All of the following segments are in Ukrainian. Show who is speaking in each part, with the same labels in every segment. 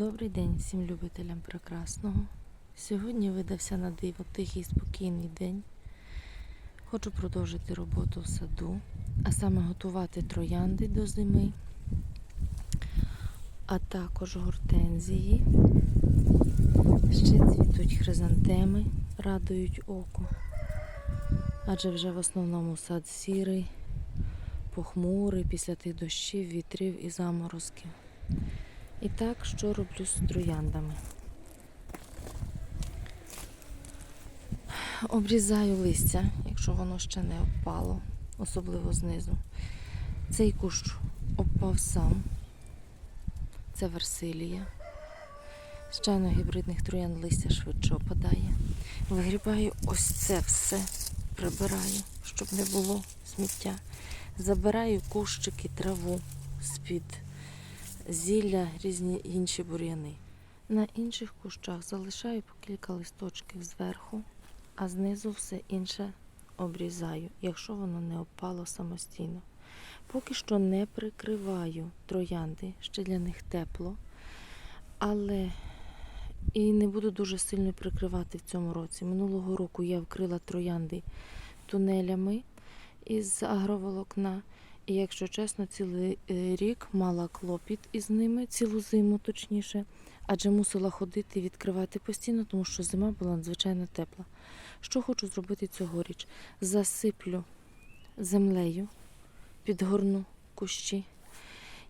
Speaker 1: Добрий день всім любителям прекрасного. Сьогодні видався на диво тихий спокійний день. Хочу продовжити роботу в саду, а саме готувати троянди до зими, а також гортензії. Ще цвітуть хризантеми, радують око. Адже вже в основному сад сірий, похмурий після тих дощів, вітрів і заморозків. І так, що роблю з трояндами? Обрізаю листя, якщо воно ще не опало, особливо знизу. Цей кущ опав сам. Це версилія. Звичайно, гібридних троянд листя швидше опадає. Вигрібаю ось це все, прибираю, щоб не було сміття. Забираю кущики, траву з-під зілля, різні інші бур'яни. На інших кущах залишаю по кілька листочків зверху, а знизу все інше обрізаю, якщо воно не опало самостійно. Поки що не прикриваю троянди, ще для них тепло, але і не буду дуже сильно прикривати в цьому році. Минулого року я вкрила троянди тунелями із агроволокна. І якщо чесно, цілий е, рік мала клопіт із ними, цілу зиму точніше, адже мусила ходити і відкривати постійно, тому що зима була надзвичайно тепла. Що хочу зробити цьогоріч? Засиплю землею, підгорну кущі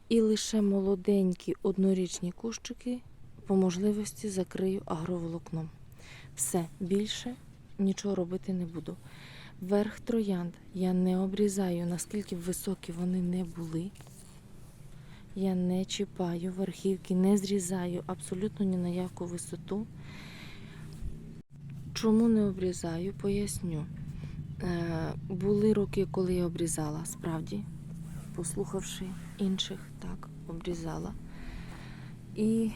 Speaker 1: і лише молоденькі однорічні кущики по можливості закрию агроволокном. Все більше нічого робити не буду. Верх троянд я не обрізаю, наскільки високі вони не були. Я не чіпаю верхівки, не зрізаю абсолютно ні на яку висоту. Чому не обрізаю, поясню. Е, були роки, коли я обрізала, справді, послухавши інших, так, обрізала. І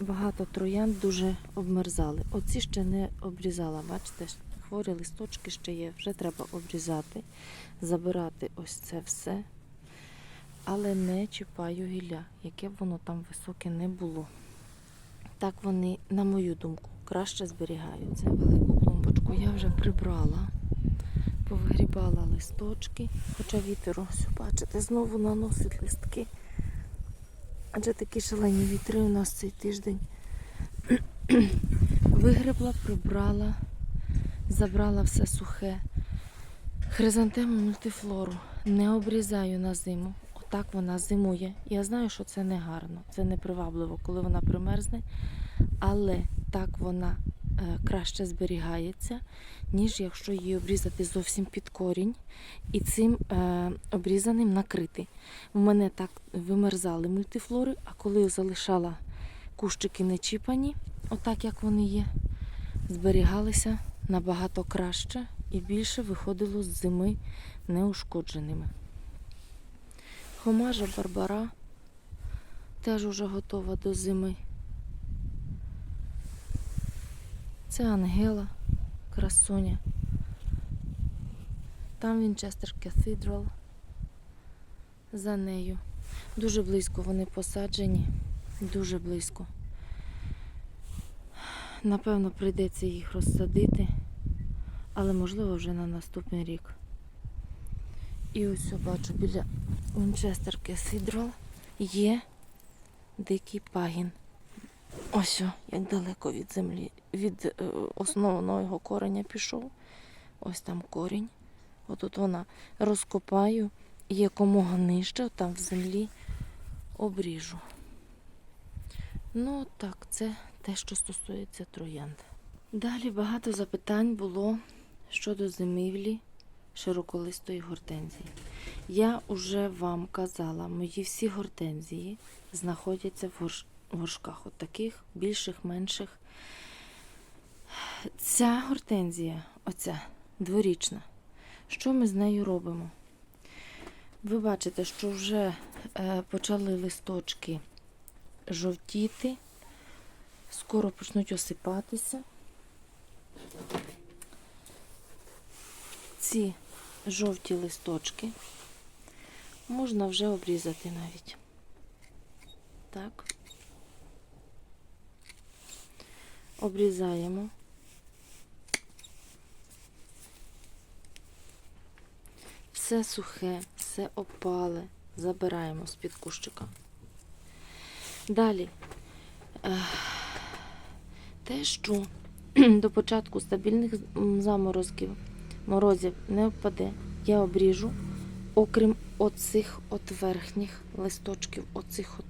Speaker 1: багато троянд дуже обмерзали. Оці ще не обрізала, бачите? Хворі листочки ще є, вже треба обрізати, забирати ось це все, але не чіпаю гілля, яке б воно там високе не було. Так вони, на мою думку, краще зберігаються. Велику клумбочку я вже прибрала, повигрібала листочки, хоча вітер, ось, бачите, знову наносить листки. Адже такі шалені вітри у нас цей тиждень. Вигребла, прибрала забрала все сухе. Хризантему мультифлору не обрізаю на зиму. Отак вона зимує. Я знаю, що це не гарно, це непривабливо, коли вона примерзне, але так вона е, краще зберігається, ніж якщо її обрізати зовсім під корінь і цим е, обрізаним накрити. У мене так вимерзали мультифлори, а коли залишала кущики не чіпані, отак як вони є, зберігалися набагато краще і більше виходило з зими неушкодженими. Хомажа Барбара теж уже готова до зими. Це Ангела, красуня. Там Вінчестер Cathedral за нею. Дуже близько вони посаджені, дуже близько. Напевно, прийдеться їх розсадити, але можливо вже на наступний рік. І ось бачу біля Winchester Cathedral є дикий пагін. Ось, як далеко від землі, від е, основного його кореня пішов. Ось там корінь. Отут вона розкопаю і якомога нижче, там в землі обріжу. Ну так, це те, що стосується троянд. Далі багато запитань було щодо зимівлі широколистої гортензії. Я вже вам казала, мої всі гортензії знаходяться в горш... горшках, от таких більших, менших. Ця гортензія, оця дворічна, що ми з нею робимо? Ви бачите, що вже е, почали листочки жовтіти, скоро почнуть осипатися. Ці жовті листочки можна вже обрізати навіть. Так. обрізаємо. Все сухе, все опале забираємо з-під кущика. Далі. Те, що до початку стабільних заморозків, морозів не впаде, я обріжу, окрім оцих от верхніх листочків, оцих от.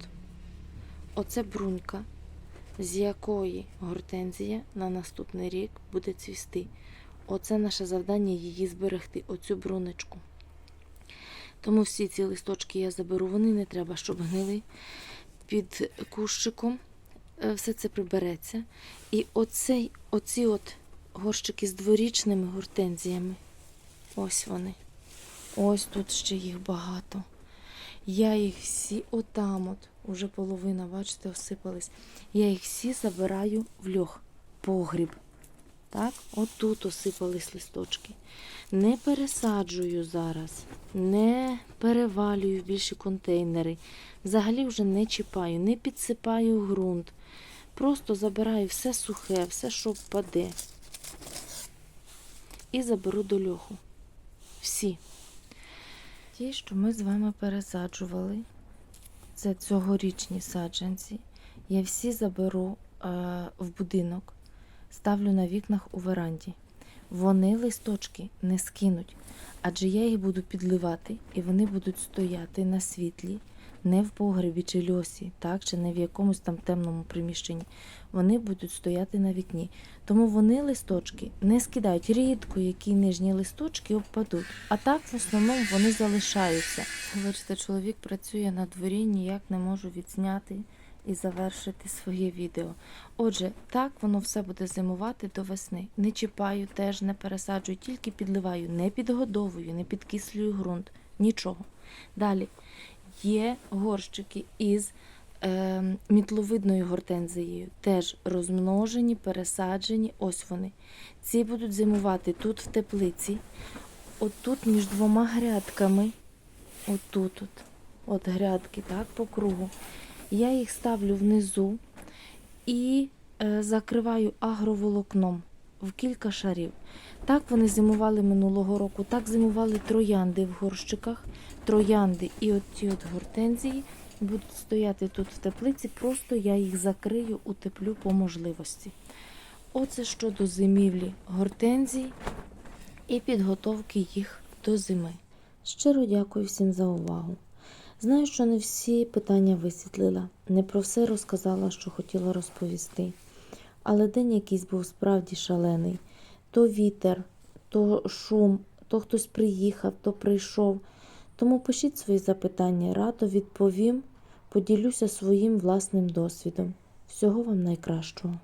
Speaker 1: Оце брунька, з якої гортензія на наступний рік буде цвісти. Оце наше завдання її зберегти, оцю брунечку. Тому всі ці листочки я заберу, вони не треба, щоб гнили під кущиком. Е, Все це прибереться. І оцей, оці от горщики з дворічними гортензіями. Ось вони. Ось тут ще їх багато. Я їх всі отам от, уже половина, бачите, осипались. Я їх всі забираю в льох, погріб. Так, отут осипались листочки. Не пересаджую зараз, не перевалюю в більші контейнери. Взагалі вже не чіпаю, не підсипаю ґрунт. Просто забираю все сухе, все, що впаде. І заберу до льоху. Всі. Ті, що ми з вами пересаджували, це цьогорічні саджанці. Я всі заберу е, в будинок, ставлю на вікнах у веранді. Вони листочки не скинуть, адже я їх буду підливати, і вони будуть стояти на світлі, не в погребі чи льосі, так, чи не в якомусь там темному приміщенні. Вони будуть стояти на вікні. Тому вони листочки не скидають. Рідко які нижні листочки обпадуть. А так в основному вони залишаються. Бачите, чоловік працює на дворі, ніяк не можу відзняти і завершити своє відео. Отже, так воно все буде зимувати до весни. Не чіпаю, теж не пересаджую, тільки підливаю, не підгодовую, не підкислюю ґрунт. Нічого. Далі є горщики із е, мітловидною гортензією. Теж розмножені, пересаджені. Ось вони. Ці будуть зимувати тут в теплиці. Отут між двома грядками. Отут, от, от грядки, так, по кругу. Я їх ставлю внизу і е, закриваю агроволокном в кілька шарів. Так вони зимували минулого року, так зимували троянди в горщиках. Троянди і от ті от гортензії будуть стояти тут в теплиці, просто я їх закрию, утеплю по можливості. Оце щодо зимівлі гортензій і підготовки їх до зими. Щиро дякую всім за увагу. Знаю, що не всі питання висвітлила, не про все розказала, що хотіла розповісти. Але день якийсь був справді шалений. То вітер, то шум, то хтось приїхав, то прийшов. Тому пишіть свої запитання, радо відповім, поділюся своїм власним досвідом. Всього вам найкращого.